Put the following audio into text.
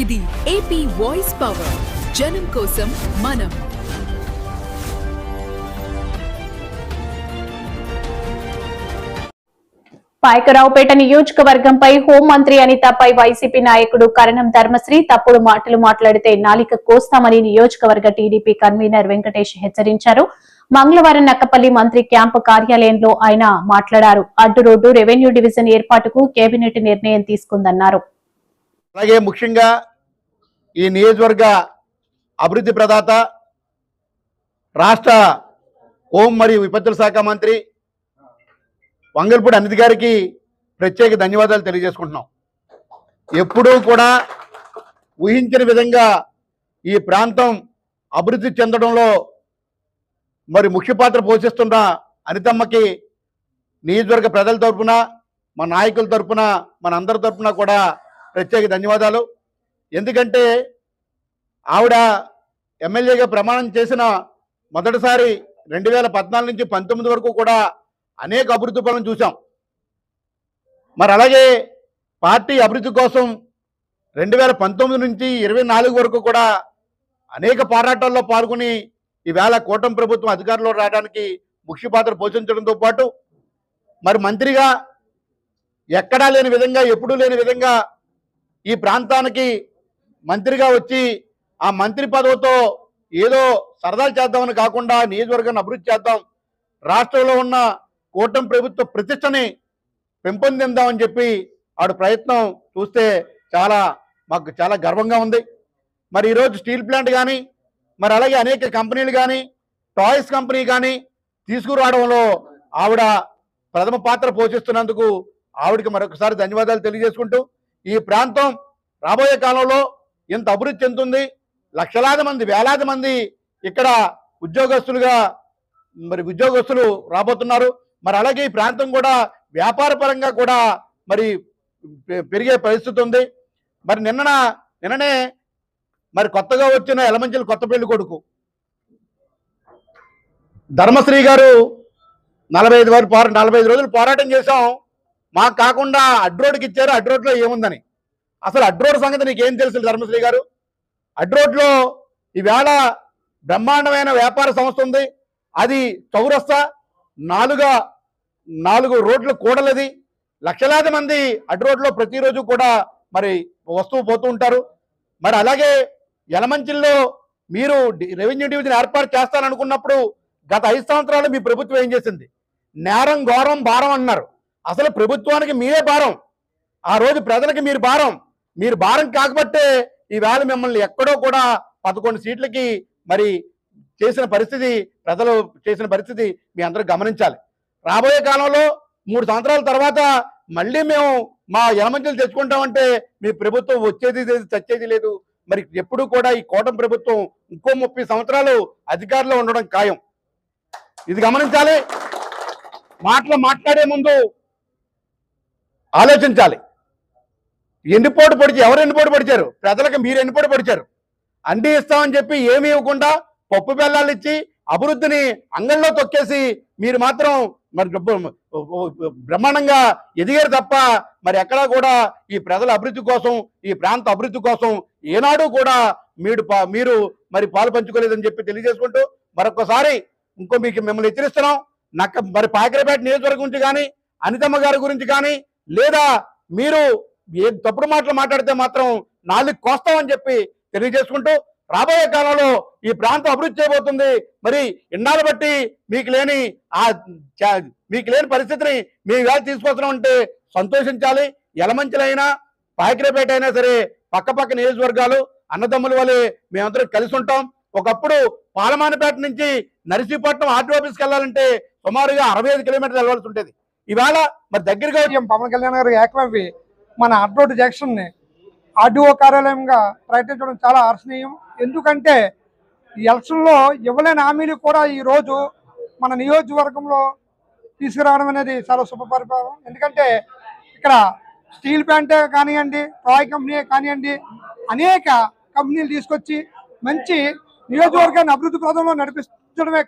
ఇది AP voice power జనం కోసం మనం. పాయకరావుపేట నియోజకవర్గంపై హోంమంత్రి అనితపై వైసీపీ నాయకుడు కరణం ధర్మశ్రీ తప్పుడు మాటలు మాట్లాడితే నాలిక కోస్తామని నియోజకవర్గ టీడీపీ కన్వీనర్ వెంకటేష్ హెచ్చరించారు. మంగళవారం నక్కపల్లి మంత్రి క్యాంపు కార్యాలయంలో ఆయన మాట్లాడారు. అడ్డు రోడ్డు రెవెన్యూ డివిజన్ ఏర్పాటుకు కేబినెట్ నిర్ణయం తీసుకుందన్నారు. అలాగే ముఖ్యంగా ఈ నియోజకవర్గ అభివృద్ధి ప్రదాత రాష్ట్ర హోం మరియు విపత్తుల శాఖ మంత్రి వంగల్పూడి అనిత్ గారికి ప్రత్యేక ధన్యవాదాలు తెలియజేసుకుంటున్నాం. ఎప్పుడూ కూడా ఊహించిన విధంగా ఈ ప్రాంతం అభివృద్ధి చెందడంలో మరి ముఖ్య పాత్ర పోషిస్తున్న అనితమ్మకి నియోజకవర్గ ప్రజల తరఫున మన నాయకుల తరఫున మన అందరి తరఫున కూడా ప్రత్యేక ధన్యవాదాలు. ఎందుకంటే ఆవిడ ఎమ్మెల్యేగా ప్రమాణం చేసిన మొదటిసారి రెండు వేల పద్నాలుగు నుంచి పంతొమ్మిది వరకు కూడా అనేక అభివృద్ధి పనులు చూసాం మరి అలాగే పార్టీ అభివృద్ధి కోసం రెండు వేల పంతొమ్మిది నుంచి ఇరవై నాలుగు వరకు కూడా అనేక పోరాటాల్లో పాల్గొని ఈవేళ కూటమి ప్రభుత్వం అధికారంలో రావడానికి ముఖ్య పాత్ర పోషించడంతో పాటు మరి మంత్రిగా ఎక్కడా లేని విధంగా ఎప్పుడూ లేని విధంగా ఈ ప్రాంతానికి మంత్రిగా వచ్చి ఆ మంత్రి పదవితో ఏదో సరదాలు చేద్దామని కాకుండా నియోజకవర్గాన్ని అభివృద్ధి చేద్దాం రాష్ట్రంలో ఉన్న కూటమి ప్రభుత్వ ప్రతిష్టని పెంపొందిందామని చెప్పి ఆవిడ ప్రయత్నం చూస్తే చాలా మాకు చాలా గర్వంగా ఉంది. మరి ఈరోజు స్టీల్ ప్లాంట్ కానీ మరి అలాగే అనేక కంపెనీలు కానీ టాయ్స్ కంపెనీ కానీ తీసుకురావడంలో ఆవిడ ప్రథమ పాత్ర పోషిస్తున్నందుకు ఆవిడకి మరొకసారి ధన్యవాదాలు తెలియజేసుకుంటూ ఈ ప్రాంతం రాబోయే కాలంలో ఇంత అభివృద్ధి చెందుతుంది. లక్షలాది మంది వేలాది మంది ఇక్కడ ఉద్యోగస్తులుగా మరి ఉద్యోగస్తులు రాబోతున్నారు. మరి అలాగే ఈ ప్రాంతం కూడా వ్యాపార పరంగా కూడా మరి పె- పెరిగే పరిస్థితి ఉంది. మరి నిన్న నిన్ననే మరి కొత్తగా వచ్చిన ఎలమంచిల కొత్త పెళ్ళి కొడుకు ధర్మశ్రీ గారు నలభై ఐదు వారు పోరా నలభై ఐదు రోజులు పోరాటం చేశాం. మాకు కాకుండా అడ్రోడ్కి ఇచ్చారు. అడ్రోడ్లో ఏముందని? అసలు అడ్రోడ్ సంగతి నీకేం తెలుసు ధర్మశ్రీ గారు? అడ్రోడ్లో ఈవేళ బ్రహ్మాండమైన వ్యాపార సంస్థ ఉంది. అది చౌరస్తా నాలుగా నాలుగు రోడ్లు కూడలది. లక్షలాది మంది అడ్రోడ్లో ప్రతిరోజు కూడా మరి వస్తూ పోతూ ఉంటారు. మరి అలాగే యలమంచిల్లో మీరు రెవెన్యూ డివిజన్ ఏర్పాటు చేస్తారనుకున్నప్పుడు గత ఐదు సంవత్సరాలు మీ ప్రభుత్వం ఏం చేసింది? నేరం ఘోరం భారం అన్నారు. అసలు ప్రభుత్వానికి మీరే భారం. ఆ రోజు ప్రజలకి మీరు భారం. మీరు భారం కాకపోతే ఈవేళ మిమ్మల్ని ఎక్కడో కూడా పదకొండు సీట్లకి మరి చేసిన పరిస్థితి ప్రజలు చేసిన పరిస్థితి మీ అందరూ గమనించాలి. రాబోయే కాలంలో మూడు సంవత్సరాల తర్వాత మళ్ళీ మేము మా యలమంచులు తెచ్చుకుంటామంటే మీ ప్రభుత్వం వచ్చేది లేదు చచ్చేది లేదు. మరి ఎప్పుడు కూడా ఈ కోటం ప్రభుత్వం ఇంకో ముప్పై సంవత్సరాలు అధికారంలో ఉండడం ఖాయం. ఇది గమనించాలి. మాటలు మాట్లాడే ముందు ఆలోచించాలి. ఎన్నిపోటు పొడిచి ఎవరు ఎన్నిపోటు పొడిచారు? ప్రజలకు మీరు ఎన్నిపోటు పొడిచారు. అండి ఇస్తామని చెప్పి ఏమీ ఇవ్వకుండా పప్పు బెల్లాలు ఇచ్చి అభివృద్ధిని అంగంలో తొక్కేసి మీరు మాత్రం మరి బ్రహ్మాండంగా ఎదిగారు తప్ప మరి ఎక్కడా కూడా ఈ ప్రజల అభివృద్ధి కోసం ఈ ప్రాంత అభివృద్ధి కోసం ఏనాడు కూడా మీరు మీరు మరి పాలు పంచుకోలేదని చెప్పి తెలియజేసుకుంటూ మరొకసారి ఇంకో మీకు మిమ్మల్ని హెచ్చరిస్తున్నాం. నక్క మరి పాకిరపేట నియోజకవర్గం గురించి కానీ అనితమ్మ గారి గురించి కానీ లేదా మీరు ఏ తప్పుడు మాటలు మాట్లాడితే మాత్రం నాలుగు కోస్తామని చెప్పి తెలియజేసుకుంటూ రాబోయే కాలంలో ఈ ప్రాంతం అభివృద్ధి చేయబోతుంది. మరి ఇన్నాళ్ళు బట్టి మీకు లేని ఆ మీకు లేని పరిస్థితిని మీ వేళ తీసుకొస్తున్నాం అంటే సంతోషించాలి. ఎలమంచలైనా పాకిరేపేట అయినా సరే పక్క పక్క నియోజకవర్గాలు అన్నదమ్ముల వలె మేమందరం కలిసి ఉంటాం. ఒకప్పుడు పాలమానపేట నుంచి నర్సీపట్నం ఆర్టీ ఆఫీస్కి వెళ్ళాలంటే సుమారుగా అరవై ఐదు కిలోమీటర్లు వెళ్ళాల్సి ఉంటుంది ఇవాళ మరి దగ్గరగా వచ్చాం పవన్ కళ్యాణ్ గారు ఏకమవి మన అడ్రోడ్ జంక్షన్ని ఆర్డీఓ కార్యాలయంగా ప్రయత్నించడం చాలా హర్షణీయం ఎందుకంటే ఈ ఎలక్షన్లో ఇవ్వలేని హామీలు కూడా ఈ రోజు మన నియోజకవర్గంలో తీసుకురావడం అనేది చాలా శుభపరిపాలన ఎందుకంటే ఇక్కడ స్టీల్ ప్లాంట్ కానివ్వండి టాయ్ కంపెనీ కానివ్వండి అనేక కంపెనీలు తీసుకొచ్చి మంచి నియోజకవర్గాన్ని అభివృద్ధి ప్రదంలో నడిపించడమే